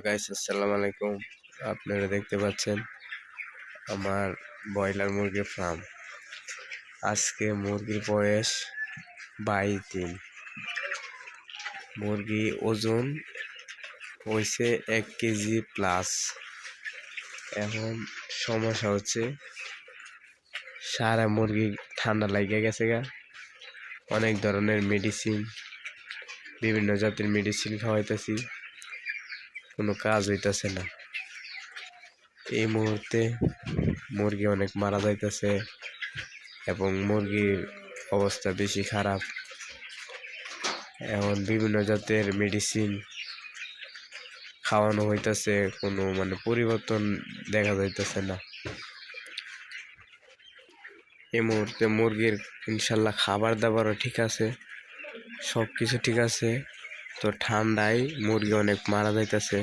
Guys আসসালামু আলাইকুম। আপনারা দেখতে পাচ্ছেন আমার ব্রয়লার মুরগির ফার্ম আজকে মুরগির বয়স বাইশ দিন। মুরগি ওজন হয়েছে এক কেজি প্লাস এখন সমস্যা হচ্ছে, সারা মুরগি ঠান্ডা লাগিয়ে গেছে গা। অনেক ধরনের মেডিসিন বিভিন্ন জাতের মেডিসিন খাওয়াইতেছি। কোনো কাজ হইতেছে না। এই মুহূর্তে মুরগি অনেক মারা যাইতেছে এবং মুরগির অবস্থা বেশি খারাপ। এখন বিভিন্ন জাতের মেডিসিন খাওয়ানো হইতেছে, কোনো মানে পরিবর্তন দেখা যাইতেছে না। এই মুহূর্তে মুরগির ইনশাল্লাহ খাবার দাবারও ঠিক আছে সব কিছু ঠিক আছে। তো ঠান্ডায় মুরগি অনেক মারা যাইতেছে।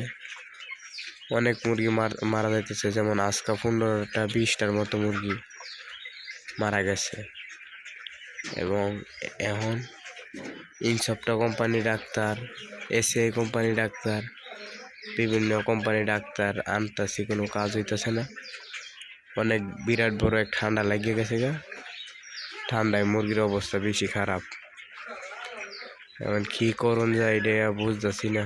অনেক মুরগি মারা যাইতেছে, যেমন আজকা পনেরোটা বিশটার মতো মুরগি মারা গেছে। এবং এখন Incepta company doctor, ACI company doctor, বিভিন্ন কোম্পানি ডাক্তার আনতাছি, কোনো কাজ হইতেছে না। অনেক বিরাট বড় এক ঠান্ডা লাগিয়ে গেছে গা। ঠান্ডায় মুরগির অবস্থা বেশি খারাপ। এখন কি করণ যায় এটা বুঝতেছি না।